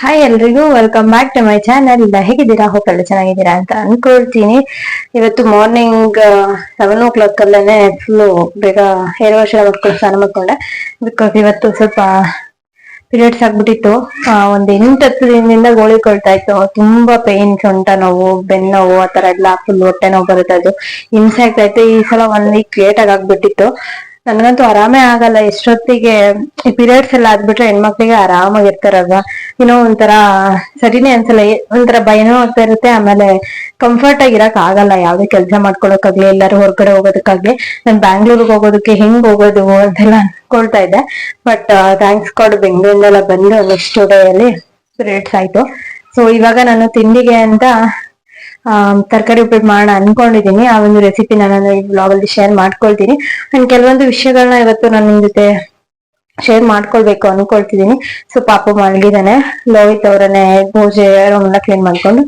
Hi ಎಲ್ರಿಗೂ welcome back to my channel ಹೇಗಿದ್ದೀರಾ? Hope ಎಲ್ಲ ಚೆನ್ನಾಗಿದ್ದೀರಾ ಅಂತ ಅನ್ಕೊಳ್ತೀನಿ. ಇವತ್ತು ಮಾರ್ನಿಂಗ್ ಸೆವೆನ್ ಓ ಕ್ಲಾಕ್ ಅಲ್ಲೇ ಫುಲ್ಲು ಬೇಗ ಹೇರ್ ವಾಶ್ ಮಾಡ್ಕೊಂಡು ಸ್ನಾನ ಮಾಡ್ಕೊಂಡೆ. ಬಿಕಾಸ್ ಇವತ್ತು ಸ್ವಲ್ಪ ಪೀರಿಯಡ್ಸ್ ಆಗ್ಬಿಟ್ಟಿತ್ತು. ಒಂದ್ ಎಂಟು ಹತ್ತು ದಿನದಿಂದ ಗೋಳಿ ಕೊಳ್ತಾ ಇತ್ತು. ತುಂಬಾ ಪೇನ್ ಸೊಂಟ ನೋವು, ಬೆನ್ನು ನೋವು, ಆ ತರ ಎಲ್ಲ ಫುಲ್ ಹೊಟ್ಟೆ ನೋವು ಬರುತ್ತೆ ಅದು. ಆಗ್ತಾ ಇತ್ತು ಈ ಸಲ ಒನ್ ವೀಕ್ ಲೇಟ್ ಆಗಿ ಆಗ್ಬಿಟ್ಟಿತ್ತು. ನನ್ಗಂತೂ ಆರಾಮೇ ಆಗಲ್ಲ, ಎಷ್ಟೊತ್ತಿಗೆ ಈ ಪೀರಿಯಡ್ಸ್ ಎಲ್ಲ ಆದ್ಬಿಟ್ರೆ ಹೆಣ್ಮಕ್ಳಿಗೆ ಆರಾಮಾಗಿರ್ತಾರಲ್ವಾ? ಏನೋ ಒಂಥರ ಸರಿನೇ ಅನ್ಸಲ್ಲ ಒಂಥರ ಭಯನೂ ಆಗ್ತಾ ಇರುತ್ತೆ, ಆಮೇಲೆ ಕಂಫರ್ಟ್ ಆಗಿ ಇರಕ್ ಆಗಲ್ಲ, ಯಾವ್ದೇ ಕೆಲಸ ಮಾಡ್ಕೊಳಕ್ಕಾಗ್ಲಿ, ಎಲ್ಲರೂ ಹೊರಗಡೆ ಹೋಗೋದಕ್ಕಾಗ್ಲಿ, ನಾನ್ ಬ್ಯಾಂಗ್ಳೂರ್ಗೆ ಹೋಗೋದಕ್ಕೆ ಹೆಂಗ್ ಹೋಗೋದು ಅಂತೆಲ್ಲ ಅನ್ಕೊಳ್ತಾ ಇದ್ದೆ. ಬಟ್ ಥ್ಯಾಂಕ್ಸ್ ಗಾಡ್ ಬೆಂಗಳೂರಿಂದೆಲ್ಲ ಬಂದು ನೆಕ್ಸ್ಟ್ ಡೇ ಅಲ್ಲಿ ಪೀರಿಯಡ್ಸ್ ಆಯ್ತು. ಸೊ ಇವಾಗ ನಾನು ತಿಂಡಿಗೆ ಅಂತ ತರಕಾರಿ ಉಪ್ಪಿಟ್ಟು ಮಾಡೋಣ ಅನ್ಕೊಂಡಿದೀನಿ. ಆ ಒಂದು ರೆಸಿಪಿ ನಾನು ಈ ಬ್ಲಾಗ್ ಅಲ್ಲಿ ಶೇರ್ ಮಾಡ್ಕೊಳ್ತೀನಿ. ಅಂಡ್ ಕೆಲವೊಂದು ವಿಷಯಗಳನ್ನ ಇವತ್ತು ನಾನು ನಿಮ್ ಜೊತೆ ಶೇರ್ ಮಾಡ್ಕೊಳ್ಬೇಕು ಅನ್ಕೊಳ್ತಿದೀನಿ. ಸೊ ಪಾಪು ಮಲಗಿದಾನೆ. ಲೋಹಿತ್ ಅವರನ್ನೇ ಪೂಜೆ ರೂಮ್ ಕ್ಲೀನ್ ಮಾಡ್ಕೊಂಡು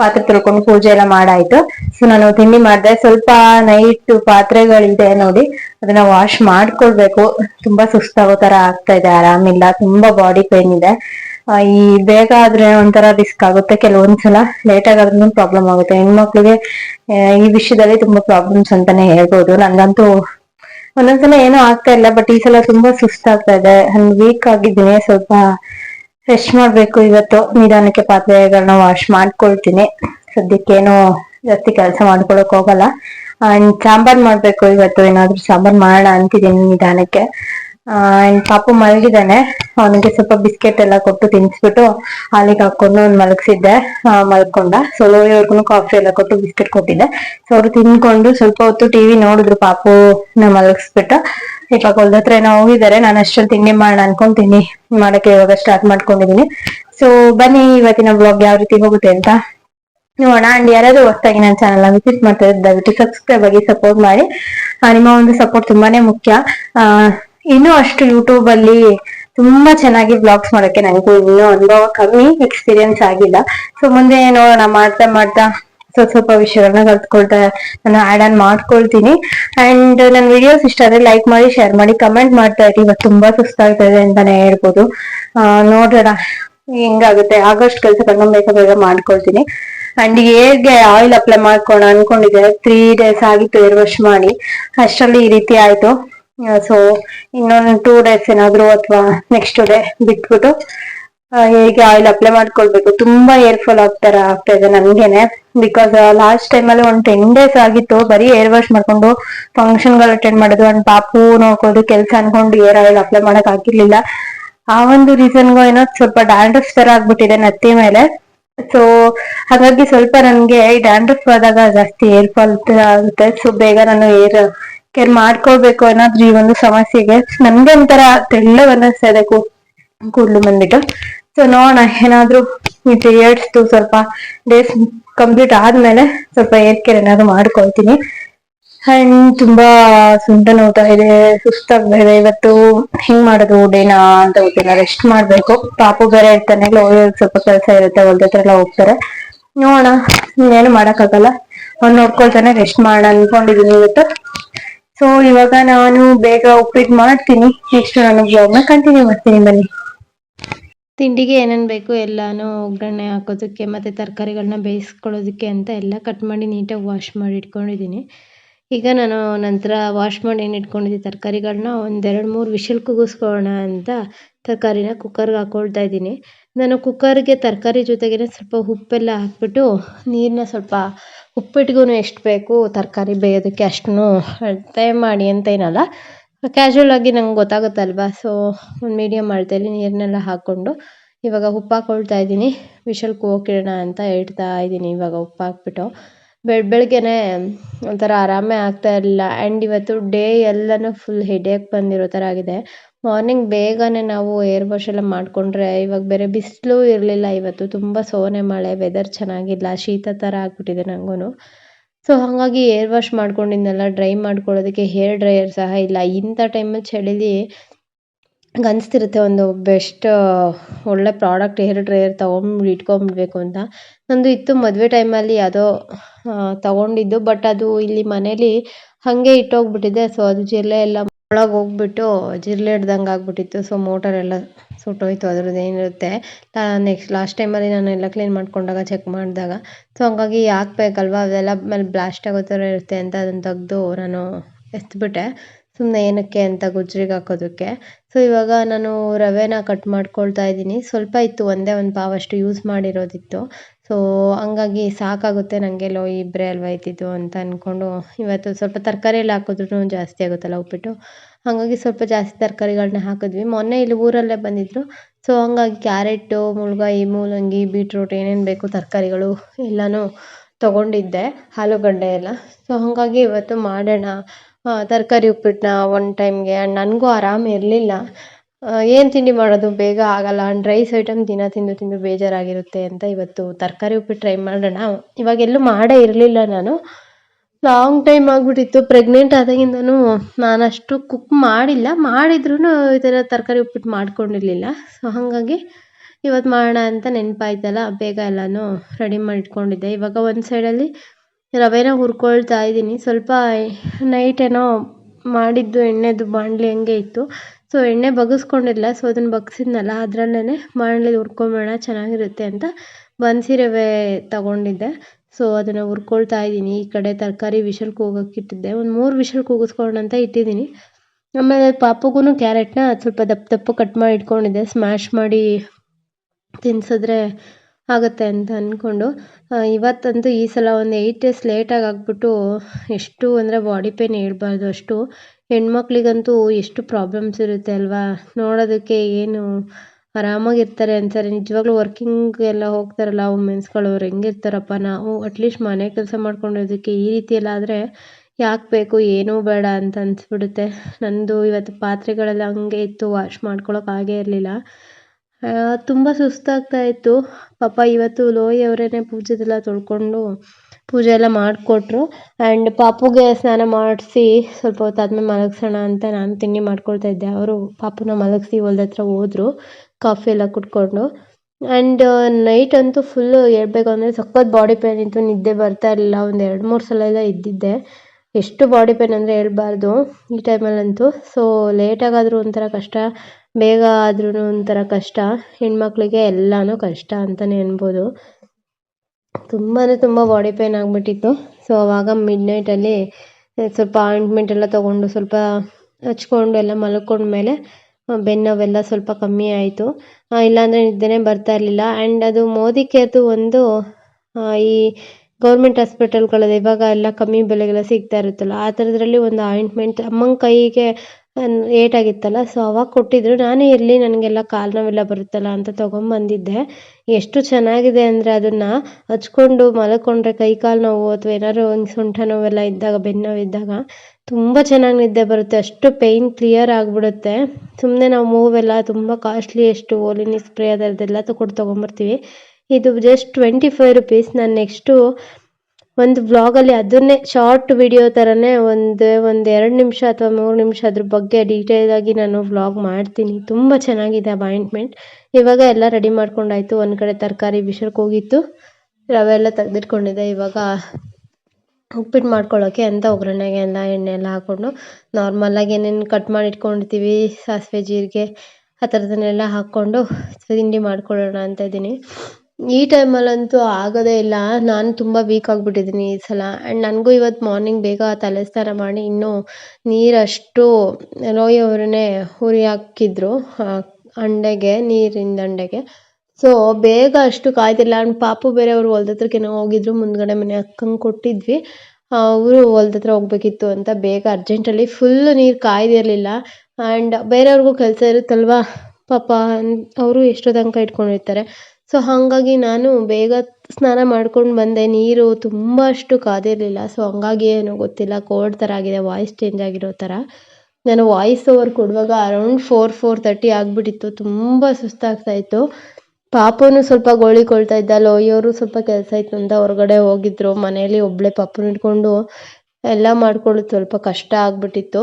ಪಾತ್ರೆ ತೊಳ್ಕೊಂಡು ಪೂಜೆ ಎಲ್ಲ ಮಾಡಾಯ್ತು. ಸೊ ನಾನು ತಿಂಡಿ ಮಾಡಿದೆ. ಸ್ವಲ್ಪ ನೈಟ್ ಪಾತ್ರೆಗಳಿದೆ ನೋಡಿ. ಅದನ್ನ ವಾಶ್ ಮಾಡ್ಕೊಳ್ಬೇಕು. ತುಂಬಾ ಸುಸ್ತಾಗೋ ತರ ಆಗ್ತಾ ಇದೆ. ಆರಾಮಿಲ್ಲ. ತುಂಬಾ ಬಾಡಿ ಪೇನ್ ಇದೆ. ಈ ಬೇಗ ಆದ್ರೆ ಒಂಥರ ರಿಸ್ಕ್ ಆಗುತ್ತೆ. ಕೆಲವೊಂದ್ಸಲ ಲೇಟ್ ಆಗಾದ್ರೂ ಪ್ರಾಬ್ಲಮ್ ಆಗುತ್ತೆ. ಹೆಣ್ಮಕ್ಳಿಗೆ ಈ ವಿಷಯದಲ್ಲಿ ತುಂಬಾ ಪ್ರಾಬ್ಲಮ್ಸ್ ಅಂತಾನೆ ಹೇಳ್ಬೋದು. ನಂಗಂತೂ ಒಂದೊಂದ್ಸಲ ಏನೂ ಆಗ್ತಾ ಇಲ್ಲ ಬಟ್ ಈ ಸಲ ತುಂಬಾ ಸುಸ್ತಾಗ್ತಾ ಇದೆ. ನಾನು ವೀಕ್ ಆಗಿದ್ದೀನಿ, ಸ್ವಲ್ಪ ಫ್ರೆಶ್ ಮಾಡ್ಬೇಕು ಇವತ್ತು. ನಿಧಾನಕ್ಕೆ ಪಾತ್ರೆಗಳನ್ನ ವಾಶ್ ಮಾಡ್ಕೊಳ್ತೀನಿ. ಸದ್ಯಕ್ಕೇನು ಜಾಸ್ತಿ ಕೆಲಸ ಮಾಡ್ಕೊಳಕ್ ಹೋಗಲ್ಲ. ಅಂಡ್ ಸಾಂಬಾರ್ ಮಾಡ್ಬೇಕು ಇವತ್ತು. ಏನಾದ್ರೂ ಸಾಂಬಾರ್ ಮಾಡೋಣ ಅಂತಿದ್ದೀನಿ ನಿಧಾನಕ್ಕೆ. ಅಂಡ್ ಪಾಪು ಮಲಗಿದಾನೆ. ಅವನಿಗೆ ಸ್ವಲ್ಪ ಬಿಸ್ಕೆಟ್ ಎಲ್ಲ ಕೊಟ್ಟು ತಿನ್ಸ್ಬಿಟ್ಟು ಹಾಲಿಗೆ ಹಾಕೊಂಡು ಅವ್ನ್ ಮಲಗಿಸಿದ್ದೆ ಮಲ್ಕೊಂಡ. ಸೊ ಲೋಯಿಯವ್ರಿಗೂ ಕಾಫಿ ಎಲ್ಲ ಕೊಟ್ಟು ಬಿಸ್ಕೆಟ್ ಕೊಟ್ಟಿದ್ದೆ. ಸೊ ಅವ್ರು ತಿನ್ಕೊಂಡು ಸ್ವಲ್ಪ ಹೊತ್ತು ಟಿವಿ ನೋಡಿದ್ರು ಪಾಪುನ ಮಲಗಿಸ್ಬಿಟ್ಟು. ಇವಾಗ ಹೊಲ್ದ ಹತ್ರ ಏನೋ ಹೋಗಿದ್ದಾರೆ, ನಾನು ಅಷ್ಟ್ರಲ್ಲಿ ತಿಂಡಿ ಮಾಡೋಣ ಅನ್ಕೊಂತೀನಿ. ಮಾಡಕ್ಕೆ ಇವಾಗ ಸ್ಟಾರ್ಟ್ ಮಾಡ್ಕೊಂಡಿದೀನಿ. ಸೊ ಬನ್ನಿ, ಇವತ್ತಿನ ಬ್ಲಾಗ್ ಯಾವ ರೀತಿ ಹೋಗುತ್ತೆ ಅಂತ. ನೋಡೋಣ. ಅಂಡ್ ಯಾರಾದ್ರೂ ಹೊಸದಾಗಿ ನನ್ನ ಚಾನಲ್ ವಿಸಿಟ್ ಮಾಡ್ತಾ ದಯವಿಟ್ಟು ಸಬ್ಸ್ಕ್ರೈಬ್ ಆಗಿ ಸಪೋರ್ಟ್ ಮಾಡಿ. ನಿಮ್ಮ ಒಂದು ಸಪೋರ್ಟ್ ತುಂಬಾನೇ ಮುಖ್ಯ. ಇನ್ನೂ ಅಷ್ಟು ಯೂಟ್ಯೂಬ್ ಅಲ್ಲಿ ತುಂಬಾ ಚೆನ್ನಾಗಿ ಬ್ಲಾಗ್ಸ್ ಮಾಡಕ್ಕೆ ನನಗೂ ಇನ್ನೂ ಅನುಭವ ಕಮ್ಮಿ ಎಕ್ಸ್ಪೀರಿಯನ್ಸ್ ಆಗಿಲ್ಲ. ಸೊ ಮುಂದೆ ನೋಡೋಣ, ಮಾಡ್ತಾ ಮಾಡ್ತಾ ಸ್ವಲ್ಪ ಸ್ವಲ್ಪ ವಿಷಯಗಳನ್ನ ಕಲ್ತ್ಕೊಳ್ತಾ ನಾನು ಆಡ್ ಆನ್ ಮಾಡ್ಕೊಳ್ತೀನಿ. ಅಂಡ್ ನನ್ನ ವಿಡಿಯೋಸ್ ಇಷ್ಟ ಆದ್ರೆ ಲೈಕ್ ಮಾಡಿ ಶೇರ್ ಮಾಡಿ ಕಮೆಂಟ್ ಮಾಡ್ತಾ ಇರಿ. ಇವತ್ತು ತುಂಬಾ ಸುಸ್ತಾಗ್ತಾ ಇದೆ ಅಂತಾನೆ ಹೇಳ್ಬೋದು. ನೋಡೋಣ ಹೆಂಗಾಗುತ್ತೆ. ಆಗಸ್ಟ್ ಕೆಲಸ ಬೇಗ ಬೇಗ ಮಾಡ್ಕೊಳ್ತೀನಿ. ಅಂಡ್ ಹೇಗೆ ಆಯಿಲ್ ಅಪ್ಲೈ ಮಾಡ್ಕೋಣ ಅನ್ಕೊಂಡಿದ್ದೆ. ತ್ರೀ ಡೇಸ್ ಆಗಿತ್ತು ಏರ್ ವಾಶ್ ಮಾಡಿ. ಅಷ್ಟರಲ್ಲಿ ಈ ರೀತಿ ಆಯ್ತು. ಸೊ ಇನ್ನೊಂದು ಟೂ ಡೇಸ್ ಏನಾದ್ರು ಅಥವಾ ನೆಕ್ಸ್ಟ್ ಡೇ ಬಿಟ್ಬಿಟ್ಟು ಹೇಗೆ ಆಯಿಲ್ ಅಪ್ಲೈ ಮಾಡ್ಕೊಳ್ಬೇಕು. ತುಂಬಾ ಏರ್ ಫಾಲ್ ಆಗ್ತಾರ ಆಗ್ತಾ ಇದೆ ನನ್ಗೆನೆ ಬಿಕಾಸ್ ಲಾಸ್ಟ್ ಟೈಮ್ ಅಲ್ಲಿ ಒಂದ್ ಟೆನ್ ಡೇಸ್ ಆಗಿತ್ತು, ಬರೀ ಏರ್ ವಾಶ್ ಮಾಡ್ಕೊಂಡು ಫಂಕ್ಷನ್ಗಳು ಅಟೆಂಡ್ ಮಾಡೋದು ಅಂಡ್ ಪಾಪು ನೋಡ್ಕೊಂಡು ಕೆಲಸ ಅನ್ಕೊಂಡು ಏರ್ ಆಯಿಲ್ ಅಪ್ಲೈ ಮಾಡಕ್ ಆಗಿರ್ಲಿಲ್ಲ ಆ ಒಂದು ರೀಸನ್ಗೂ ಏನೋ ಸ್ವಲ್ಪ ಡ್ಯಾಂಡ್ರಫ್ ತರ ಆಗ್ಬಿಟ್ಟಿದೆ ನತ್ತಿ ಮೇಲೆ. ಸೊ ಹಾಗಾಗಿ ಸ್ವಲ್ಪ ನನ್ಗೆ ಡ್ಯಾಂಡ್ರಫ್ ಆದಾಗ ಜಾಸ್ತಿ ಏರ್ ಫಾಲ್ ಆಗುತ್ತೆ. ಸೊ ಬೇಗ ನಾನು ಏರ್ ಕೇರ್ ಮಾಡ್ಕೋಬೇಕು ಅನ್ನೋದ್ರ ಈ ಒಂದು ಸಮಸ್ಯೆಗೆ. ನನ್ಗೆ ಒಂಥರ ತೆಳ್ಳಗ್ ಅನ್ನಿಸ್ತಾ ಇದೆ ಕೂಡ್ಲು ಬಂದ್ಬಿಟ್ಟು. ಸೊ ನೋಡೋಣ, ಏನಾದ್ರೂ ಈ ಪೀರಿಯಡ್ಸ್ ಸ್ವಲ್ಪ ಡೇಸ್ ಕಂಪ್ಲೀಟ್ ಆದ್ಮೇಲೆ ಸ್ವಲ್ಪ ಏರ್ ಕೇರ್ ಏನಾದ್ರು ಮಾಡ್ಕೊಳ್ತೀನಿ. ಅಂಡ್ ತುಂಬಾ ಸುಂಟ ನೋಡ್ತಾ ಇದೆ ಸುಸ್ತಾಗ್ತಾ ಇದೆ ಇವತ್ತು ಹೆಂಗ್ ಮಾಡೋದು ಡೇನಾ ಅಂತ ಗೊತ್ತಿಲ್ಲ. ರೆಸ್ಟ್ ಮಾಡ್ಬೇಕು. ಪಾಪು ಬೇರೆ ಇರ್ತಾನೆ ಸ್ವಲ್ಪ ಕೆಲಸ ಇರುತ್ತೆ ಹೊಲ್ದ ಹತ್ರ ಎಲ್ಲ ಹೋಗ್ತಾರೆ. ನೋಡೋಣ ಏನು ಮಾಡಕ್ಕಾಗಲ್ಲ. ಅವ್ನು ನೋಡ್ಕೊಳ್ತಾನೆ ರೆಸ್ಟ್ ಮಾಡೋಣ ಅನ್ಕೊಂಡಿದೀನಿ ಇವತ್ತು. ಸೊ ಇವಾಗ ನಾನು ಬೇಗ ಉಪ್ಪಿಟ್ಟು ಮಾಡ್ತೀನಿ. ನೆಕ್ಸ್ಟ್ ನಾನು ಬ್ಲಾಗ್ನ ಕಂಟಿನ್ಯೂ ಮಾಡ್ತೀನಿ. ಬನ್ನಿ. ತಿಂಡಿಗೆ ಏನೇನು ಬೇಕು ಎಲ್ಲಾನು ಒಗ್ಗರಣೆ ಹಾಕೋದಕ್ಕೆ ಮತ್ತೆ ತರಕಾರಿಗಳನ್ನ ಬೇಯಿಸ್ಕೊಳ್ಳೋದಕ್ಕೆ ಅಂತ ಎಲ್ಲ ಕಟ್ ಮಾಡಿ ನೀಟಾಗಿ ವಾಶ್ ಮಾಡಿ ಇಟ್ಕೊಂಡಿದ್ದೀನಿ. ಈಗ ನಾನು ನಂತರ ವಾಶ್ ಮಾಡಿ ಏನು ಇಟ್ಕೊಂಡಿದ್ದೀನಿ ತರಕಾರಿಗಳನ್ನ ಒಂದೆರಡು ಮೂರು ವಿಷಲ್ ಕೂಗಿಸ್ಕೊಳ್ಳೋಣ ಅಂತ ತರಕಾರಿನ ಕುಕ್ಕರ್ಗೆ ಹಾಕೊಳ್ತಾ ಇದ್ದೀನಿ. ನಾನು ಕುಕ್ಕರ್ಗೆ ತರಕಾರಿ ಜೊತೆಗೆ ಸ್ವಲ್ಪ ಉಪ್ಪೆಲ್ಲ ಹಾಕ್ಬಿಟ್ಟು ನೀರನ್ನ ಸ್ವಲ್ಪ ಉಪ್ಪಿಟ್ಟಿಗೂ ಎಷ್ಟು ಬೇಕು, ತರಕಾರಿ ಬೇಯೋದಕ್ಕೆ ಅಷ್ಟನ್ನು ಅಳತೆ ಮಾಡಿ ಅಂತ ಏನಲ್ಲ. ಕ್ಯಾಶುವಲ್ ಆಗಿ ನಂಗೆ ಗೊತ್ತಾಗುತ್ತಲ್ವಾ? ಸೊ ಒಂದು ಮೀಡಿಯಮ್ ಅಳತೆಯಲ್ಲಿ ನೀರನ್ನೆಲ್ಲ ಹಾಕ್ಕೊಂಡು ಇವಾಗ ಉಪ್ಪು ಹಾಕ್ಕೊಳ್ತಾ ಇದ್ದೀನಿ. ವಿಶಲ್ ಕೂಗೋಕ್ಕಿಡೋಣ ಅಂತ ಹೇಳ್ತಾ ಇದ್ದೀನಿ ಇವಾಗ ಉಪ್ಪು ಹಾಕ್ಬಿಟ್ಟು. ಬೆಳ, ಬೆಳಗ್ಗೆನೆ ಒಂಥರ ಆರಾಮೇ ಆಗ್ತಾ ಇರಲಿಲ್ಲ. ಆ್ಯಂಡ್ ಇವತ್ತು ಡೇ ಎಲ್ಲನೂ ಫುಲ್ ಹೆಡೇಕ್ ಬಂದಿರೋ ಥರ ಆಗಿದೆ. ಮಾರ್ನಿಂಗ್ ಬೇಗನೆ ನಾವು ಏರ್ ವಾಶ್ ಎಲ್ಲ ಮಾಡಿಕೊಂಡ್ರೆ ಇವಾಗ ಬೇರೆ ಬಿಸಿಲು ಇರಲಿಲ್ಲ ಇವತ್ತು. ತುಂಬ ಸೋನೆ ಮಳೆ ವೆದರ್ ಚೆನ್ನಾಗಿಲ್ಲ, ಶೀತ ಥರ ಆಗ್ಬಿಟ್ಟಿದೆ ನನಗೂ ಸೊ ಹಾಗಾಗಿ ಏರ್ ವಾಶ್ ಮಾಡ್ಕೊಂಡಿದ್ನೆಲ್ಲ ಡ್ರೈ ಮಾಡ್ಕೊಳ್ಳೋದಕ್ಕೆ ಹೇರ್ ಡ್ರೈಯರ್ ಸಹ ಇಲ್ಲ. ಇಂಥ ಟೈಮಲ್ಲಿ ಚಳಿಲಿ ಅನಿಸ್ತಿರುತ್ತೆ ಒಂದು ಬೆಸ್ಟ್ ಒಳ್ಳೆ ಪ್ರಾಡಕ್ಟ್ ಹೇರ್ ಡ್ರೈಯರ್ ತೊಗೊಂಡು ಇಟ್ಕೊಂಬಿಡ್ಬೇಕು ಅಂತ. ನಂದು ಇತ್ತು ಮದುವೆ ಟೈಮಲ್ಲಿ ಯಾವುದೋ ತಗೊಂಡಿದ್ದು ಬಟ್ ಅದು ಇಲ್ಲಿ ಮನೇಲಿ ಹಾಗೆ ಇಟ್ಟೋಗ್ಬಿಟ್ಟಿದೆ. ಸೊ ಅದು ಜಿರಳೆ ಎಲ್ಲ ಒಳಗೆ ಹೋಗ್ಬಿಟ್ಟು ಜಿರಲೆ ಹಿಡ್ದಂಗೆ ಆಗ್ಬಿಟ್ಟಿತ್ತು. ಸೊ ಮೋಟರ್ ಎಲ್ಲ ಸುಟ್ಟೋಯ್ತು. ಅದ್ರದ್ದು ಏನಿರುತ್ತೆ? ನೆಕ್ಸ್ಟ್ ಲಾಸ್ಟ್ ಟೈಮಲ್ಲಿ ನಾನು ಎಲ್ಲ ಕ್ಲೀನ್ ಮಾಡ್ಕೊಂಡಾಗ ಚೆಕ್ ಮಾಡಿದಾಗ. ಸೊ ಹಂಗಾಗಿ ಹಾಕ್ಬೇಕಲ್ವ? ಅದೆಲ್ಲ ಮೇಲೆ ಬ್ಲಾಸ್ಟ್ ಆಗೋ ಥರ ಇರುತ್ತೆ ಅಂತ ಅದನ್ನು ತೆಗೆದು ನಾನು ಎತ್ಬಿಟ್ಟೆ. ಸುಮ್ಮನೆ ಏನಕ್ಕೆ ಅಂತ ಗುಜ್ರಿಗೆ ಹಾಕೋದಕ್ಕೆ. ಸೊ ಇವಾಗ ನಾನು ರವೆನ ಕಟ್ ಮಾಡ್ಕೊಳ್ತಾ ಇದ್ದೀನಿ. ಸ್ವಲ್ಪ ಇತ್ತು, ಒಂದೇ ಒಂದು ಪಾವಷ್ಟು ಯೂಸ್ ಮಾಡಿರೋದಿತ್ತು. ಸೊ ಹಂಗಾಗಿ ಸಾಕಾಗುತ್ತೆ ನನಗೆ ಲೋ ಇಬ್ಬರೇ ಅಲ್ವಾ ಇದ್ದಿದ್ದು ಅಂತ ಅಂದ್ಕೊಂಡು ಇವತ್ತು ಸ್ವಲ್ಪ ತರಕಾರಿ ಎಲ್ಲ ಹಾಕಿದ್ರೂ ಜಾಸ್ತಿ ಆಗುತ್ತಲ್ಲ ಉಪ್ಪಿಟ್ಟು. ಹಾಗಾಗಿ ಸ್ವಲ್ಪ ಜಾಸ್ತಿ ತರಕಾರಿಗಳನ್ನ ಹಾಕಿದ್ವಿ. ಮೊನ್ನೆ ಇಲ್ಲಿ ಊರಲ್ಲೇ ಬಂದಿದ್ದರು ಸೊ ಹಂಗಾಗಿ ಕ್ಯಾರೆಟು ಮುಳ್ಗಾಯಿ, ಮೂಲಂಗಿ, ಬೀಟ್ರೂಟ್ ಏನೇನು ಬೇಕು ತರಕಾರಿಗಳು ಎಲ್ಲನೂ ತೊಗೊಂಡಿದ್ದೆ ಆಲೂಗಡ್ಡೆ ಎಲ್ಲ. ಸೊ ಹಾಗಾಗಿ ಇವತ್ತು ಮಾಡೋಣ. ತರಕಾರಿ ಉಪ್ಪಿಟ್ಟನ್ನ ಒನ್ ಟೈಮ್ಗೆ ಆ್ಯಂಡ್ ನನಗೂ ಆರಾಮ ಇರಲಿಲ್ಲ. ಏನು ತಿಂಡಿ ಮಾಡೋದು? ಬೇಗ ಆಗಲ್ಲ. ಡ್ರೈಸ್ ರೈಸ್ ಐಟಮ್ ದಿನ ತಿಂದು ತಿಂದು ಬೇಜಾರಾಗಿರುತ್ತೆ ಅಂತ ಇವತ್ತು ತರಕಾರಿ ಉಪ್ಪಿಟ್ಟು ಟ್ರೈ ಮಾಡೋಣ. ಇವಾಗ ಎಲ್ಲೂ ಮಾಡೇ ಇರಲಿಲ್ಲ ನಾನು. ಲಾಂಗ್ ಟೈಮ್ ಆಗಿಬಿಟ್ಟಿತ್ತು. ಪ್ರೆಗ್ನೆಂಟ್ ನಾನು ಅಷ್ಟು ಕುಕ್ ಮಾಡಿಲ್ಲ. ಮಾಡಿದ್ರೂ ಈ ಥರ ತರಕಾರಿ ಉಪ್ಪಿಟ್ಟು ಮಾಡ್ಕೊಂಡಿರಲಿಲ್ಲ. ಸೊ ಹಾಗಾಗಿ ಇವತ್ತು ಮಾಡೋಣ ಅಂತ ನೆನಪಾಯ್ತಲ್ಲ. ಬೇಗ ಎಲ್ಲನೂ ರೆಡಿ ಮಾಡಿಟ್ಕೊಂಡಿದ್ದೆ. ಇವಾಗ ಒಂದು ಸೈಡಲ್ಲಿ ರವೆನ ಹುರ್ಕೊಳ್ತಾ ಇದ್ದೀನಿ ಸ್ವಲ್ಪ ನೈಟ್ ಏನೋ ಮಾಡಿದ್ದು ಎಣ್ಣೆದು ಬಾಣಲಿ ಹಂಗೆ ಇತ್ತು. ಸೊ ಎಣ್ಣೆ ಬಗಸ್ಕೊಂಡಿಲ್ಲ, ಸೊ ಅದನ್ನು ಬಗ್ಸಿದ್ನಲ್ಲ ಅದರಲ್ಲೇ ಬಾಣಲಿ ಹುರ್ಕೊಂಬೋಣ ಚೆನ್ನಾಗಿರುತ್ತೆ ಅಂತ ಬನ್ಸಿ ರವೆ ತಗೊಂಡಿದ್ದೆ. ಸೊ ಅದನ್ನು ಹುರ್ಕೊಳ್ತಾ ಇದ್ದೀನಿ. ಈ ಕಡೆ ತರಕಾರಿ ವಿಷಲ್ ಕೂಗೋಕೆ ಇಟ್ಟಿದ್ದೆ. ಒಂದು ಮೂರು ವಿಷಲ್ ಕೂಗಿಸ್ಕೊಂಡು ಅಂತ ಇಟ್ಟಿದ್ದೀನಿ. ಆಮೇಲೆ ಪಾಪುಗೂ ಕ್ಯಾರೆಟ್ನ ಸ್ವಲ್ಪ ದಪ್ಪ ದಪ್ಪ ಕಟ್ ಮಾಡಿ ಇಟ್ಕೊಂಡಿದ್ದೆ. ಸ್ಮ್ಯಾಶ್ ಮಾಡಿ ತಿನ್ಸಿದ್ರೆ ಆಗುತ್ತೆ ಅಂತ ಅಂದ್ಕೊಂಡು ಇವತ್ತಂತೂ ಈ ಸಲ ಒಂದು ಏಯ್ಟ್ ಡೇಸ್ ಲೇಟಾಗಿ ಆಗಿಬಿಟ್ಟು ಎಷ್ಟು ಅಂದರೆ ಬಾಡಿ ಪೇನ್ ಹೇಳ್ಬಾರ್ದು ಅಷ್ಟು. ಹೆಣ್ಮಕ್ಳಿಗಂತೂ ಎಷ್ಟು ಪ್ರಾಬ್ಲಮ್ಸ್ ಇರುತ್ತೆ ಅಲ್ವಾ? ನೋಡೋದಕ್ಕೆ ಏನು ಆರಾಮಾಗಿರ್ತಾರೆ ಅಂತಾರೆ. ನಿಜವಾಗ್ಲೂ ವರ್ಕಿಂಗ್ ಎಲ್ಲ ಹೋಗ್ತಾರಲ್ಲ ವುಮೆನ್ಸ್ಗಳು ಅವ್ರು ಹೆಂಗಿರ್ತಾರಪ್ಪ ನಾವು? ಅಟ್ಲೀಸ್ಟ್ ಮನೆ ಕೆಲಸ ಮಾಡ್ಕೊಂಡಿರೋದಕ್ಕೆ ಈ ರೀತಿ ಎಲ್ಲ ಆದರೆ ಯಾಕೆ ಬೇಕು, ಏನೂ ಬೇಡ ಅಂತ ಅನಿಸ್ಬಿಡುತ್ತೆ. ನನ್ನದು ಇವತ್ತು ಪಾತ್ರೆಗಳೆಲ್ಲ ಹಂಗೆ ಇತ್ತು ವಾಶ್ ಮಾಡ್ಕೊಳಕ್ಕೆ ಆಗೇ ಇರಲಿಲ್ಲ. ತುಂಬ ಸುಸ್ತಾಗ್ತಾ ಇತ್ತು. ಪಾಪ ಇವತ್ತು ಲೋಯಿ ಅವರೇನೆ ಪೂಜೆದೆಲ್ಲ ತೊಳ್ಕೊಂಡು ಪೂಜೆ ಎಲ್ಲ ಮಾಡಿಕೊಟ್ರು. ಆ್ಯಂಡ್ ಪಾಪುಗೆ ಸ್ನಾನ ಮಾಡಿಸಿ ಸ್ವಲ್ಪ ಹೊತ್ತು ಆದಮೇಲೆ ಮಲಗಿಸೋಣ ಅಂತ ನಾನು ತಿಂಡಿ ಮಾಡ್ಕೊಳ್ತಾ ಇದ್ದೆ. ಅವರು ಪಾಪುನ ಮಲಗಿಸಿ ಹೊಲ್ದ ಹತ್ರ ಹೋದರು. ಕಾಫಿ ಎಲ್ಲ ಕುಟ್ಕೊಂಡು ಆ್ಯಂಡ್ ನೈಟ್ ಅಂತೂ ಫುಲ್ಲು ಹೇಳ್ಬೇಕು ಅಂದರೆ ಸಖತ್ ಬಾಡಿ ಪೇನ್ ಇತ್ತು. ನಿದ್ದೆ ಬರ್ತಾ ಇರಲಿಲ್ಲ. ಒಂದು ಎರಡು ಮೂರು ಸಲ ಎಲ್ಲ ಇದ್ದಿದ್ದೆ ಎಷ್ಟು ಬಾಡಿ ಪೇನ್ ಅಂದರೆ ಹೇಳ್ಬಾರ್ದು. ಈ ಟೈಮಲ್ಲಂತೂ ಸೊ ಲೇಟಾಗಾದರೂ ಒಂಥರ ಕಷ್ಟ. ಬೇಗ ಆದ್ರೂ ಒಂಥರ ಕಷ್ಟ. ಹೆಣ್ಮಕ್ಳಿಗೆ ಎಲ್ಲನೂ ಕಷ್ಟ ಅಂತಲೇ ಅನ್ಬೋದು. ತುಂಬಾ ತುಂಬ ಬಾಡಿ ಪೇನ್ ಆಗಿಬಿಟ್ಟಿತ್ತು. ಸೊ ಅವಾಗ ಮಿಡ್ ನೈಟಲ್ಲಿ ಸ್ವಲ್ಪ ಆಯಿಂಟ್ಮೆಂಟ್ ಎಲ್ಲ ತಗೊಂಡು ಸ್ವಲ್ಪ ಹಚ್ಕೊಂಡು ಎಲ್ಲ ಮಲ್ಕೊಂಡ್ಮೇಲೆ ಬೆನ್ನೋವೆಲ್ಲ ಸ್ವಲ್ಪ ಕಮ್ಮಿ ಆಯಿತು. ಇಲ್ಲಾಂದರೆ ನಿದ್ದೆನೇ ಬರ್ತಾ ಇರಲಿಲ್ಲ. ಆ್ಯಂಡ್ ಅದು ಮೋದಿ ಕೇರ್ದು ಒಂದು ಈ ಗೌರ್ಮೆಂಟ್ ಹಾಸ್ಪಿಟಲ್ಗಳಲ್ಲಿ ಇವಾಗ ಎಲ್ಲ ಕಮ್ಮಿ ಬೆಲೆಗೆಲ್ಲ ಸಿಗ್ತಾ ಇರುತ್ತಲ್ಲ, ಆ ಥರದ್ರಲ್ಲಿ ಒಂದು ಆಯಿಂಟ್ಮೆಂಟ್ ಅಮ್ಮನ ಕೈಗೆ ಏಟಾಗಿತ್ತಲ್ಲ ಸೊ ಅವಾಗ ಕೊಟ್ಟಿದ್ರು. ನಾನೇ ಇರಲಿ, ನನಗೆಲ್ಲ ಕಾಲು ನೋವೆಲ್ಲ ಬರುತ್ತಲ್ಲ ಅಂತ ತೊಗೊಂಬಂದಿದ್ದೆ. ಎಷ್ಟು ಚೆನ್ನಾಗಿದೆ ಅಂದರೆ ಅದನ್ನು ಹಚ್ಕೊಂಡು ಮಲ್ಕೊಂಡ್ರೆ ಕೈ ಕಾಲು ನೋವು ಅಥವಾ ಏನಾದ್ರು ಒಂದು ಸೊಂಟ ನೋವೆಲ್ಲ ಇದ್ದಾಗ, ಬೆನ್ನು ಇದ್ದಾಗ ತುಂಬ ಚೆನ್ನಾಗಿ ನಿದ್ದೆ ಬರುತ್ತೆ. ಅಷ್ಟು ಪೇಯ್ನ್ ಕ್ಲಿಯರ್ ಆಗಿಬಿಡುತ್ತೆ. ಸುಮ್ಮನೆ ನಾವು ಮೂವೆಲ್ಲ ತುಂಬ ಕಾಸ್ಟ್ಲಿ ಎಷ್ಟು ಓಲಿನಿ ಸ್ಪ್ರೇ ಅದರದ್ದೆಲ್ಲ ತಗೊಂಡು ತೊಗೊಂಬರ್ತೀವಿ. ಇದು ಜಸ್ಟ್ ಟ್ವೆಂಟಿ ಫೈವ್ ರುಪೀಸ್ ನಾನು ನೆಕ್ಸ್ಟು ಒಂದು ವ್ಲಾಗಲ್ಲಿ ಅದನ್ನೇ ಶಾರ್ಟ್ ವಿಡಿಯೋ ಥರನೇ ಒಂದು ಒಂದು ಎರಡು ನಿಮಿಷ ಅಥವಾ ಮೂರು ನಿಮಿಷ ಅದ್ರ ಬಗ್ಗೆ ಡೀಟೇಲ್ ಆಗಿ ನಾನು ವ್ಲಾಗ್ ಮಾಡ್ತೀನಿ. ತುಂಬ ಚೆನ್ನಾಗಿದೆ ಅಪಾಯಿಂಟ್ಮೆಂಟ್ ಇವಾಗ ಎಲ್ಲ ರೆಡಿ ಮಾಡ್ಕೊಂಡಾಯ್ತು. ಒಂದು ಕಡೆ ತರಕಾರಿ ಬಿಸಿಲ್ಗೆ ಹೋಗಿತ್ತು. ರವೆ ಎಲ್ಲ ತೆಗೆದಿಟ್ಕೊಂಡಿದ್ದೆ. ಇವಾಗ ಉಪ್ಪಿಟ್ಟು ಮಾಡ್ಕೊಳ್ಳೋಕೆ ಅಂತ ಒಗ್ಗರಣೆಗೆ ಎಲ್ಲ ಎಣ್ಣೆ ಎಲ್ಲ ಹಾಕ್ಕೊಂಡು ನಾರ್ಮಲಾಗಿ ಏನೇನು ಕಟ್ ಮಾಡಿ ಇಟ್ಕೊಂಡಿರ್ತೀವಿ, ಸಾಸಿವೆ, ಜೀರಿಗೆ ಆ ಥರದನ್ನೆಲ್ಲ ಹಾಕ್ಕೊಂಡು ತಿಂಡಿ ಮಾಡ್ಕೊಳ್ಳೋಣ ಅಂತ ಇದ್ದೀನಿ. ಈ ಟೈಮಲ್ಲಂತೂ ಆಗೋದೇ ಇಲ್ಲ. ನಾನು ತುಂಬ ವೀಕ್ ಆಗಿಬಿಟ್ಟಿದ್ದೀನಿ ಈ ಸಲ. ಆ್ಯಂಡ್ ನನಗೂ ಇವತ್ತು ಮಾರ್ನಿಂಗ್ ಬೇಗ ತಲೆ ಸ್ನಾನ ಮಾಡಿ ಇನ್ನೂ ನೀರಷ್ಟು ರೋಯಿ ಅವರನ್ನೇ ಹುರಿ ಹಾಕಿದ್ರು ಅಂಡೆಗೆ ನೀರಿನ ಅಂಡೆಗೆ. ಸೊ ಬೇಗ ಅಷ್ಟು ಕಾಯ್ದಿಲ್ಲ ಆ್ಯಂಡ್ ಪಾಪು ಬೇರೆ ಅವರು ಹೊಲ್ದ ಹತ್ರಕ್ಕೇನೋ ಹೋಗಿದ್ರು. ಮುಂದ್ಗಡೆ ಮನೆ ಅಕ್ಕಂಗೆ ಕೊಟ್ಟಿದ್ವಿ. ಅವರು ಹೊಲ್ದ ಹತ್ರ ಹೋಗ್ಬೇಕಿತ್ತು ಅಂತ ಬೇಗ ಅರ್ಜೆಂಟಲ್ಲಿ ಫುಲ್ಲು ನೀರು ಕಾಯ್ದಿರಲಿಲ್ಲ. ಆ್ಯಂಡ್ ಬೇರೆಯವ್ರಿಗೂ ಕೆಲಸ ಇರುತ್ತಲ್ವಾ? ಪಾಪ, ಅವರು ಎಷ್ಟೋ ತನಕ ಇಟ್ಕೊಂಡಿರ್ತಾರೆ. ಸೊ ಹಾಗಾಗಿ ನಾನು ಬೇಗ ಸ್ನಾನ ಮಾಡ್ಕೊಂಡು ಬಂದೆ. ನೀರು ತುಂಬ ಅಷ್ಟು ಕಾದಿರಲಿಲ್ಲ. ಸೊ ಹಂಗಾಗಿ ಏನು ಗೊತ್ತಿಲ್ಲ. ಕೋಲ್ಡ್ ಥರ ಆಗಿದೆ. ವಾಯ್ಸ್ ಚೇಂಜ್ ಆಗಿರೋ ಥರ ನಾನು ವಾಯ್ಸ್ ಓವರ್ ಕೊಡುವಾಗ ಅರೌಂಡ್ ಫೋರ್ ಫೋರ್ ತರ್ಟಿ ಆಗಿಬಿಟ್ಟಿತ್ತು. ತುಂಬ ಸುಸ್ತಾಗ್ತಾಯಿತ್ತು ಪಾಪನೂ ಸ್ವಲ್ಪ ಗೋಳಿಕೊಳ್ತಾ ಇದ್ದ. ಲೋಯೋರು ಸ್ವಲ್ಪ ಕೆಲಸ ಇತ್ತು ಅಂತ ಹೊರಗಡೆ ಹೋಗಿದ್ರು. ಮನೆಯಲ್ಲಿ ಒಬ್ಬಳೇ ಪಾಪನ ಇಟ್ಕೊಂಡು ಎಲ್ಲ ಮಾಡ್ಕೊಳ್ಳೋದು ಸ್ವಲ್ಪ ಕಷ್ಟ ಆಗಿಬಿಟ್ಟಿತ್ತು.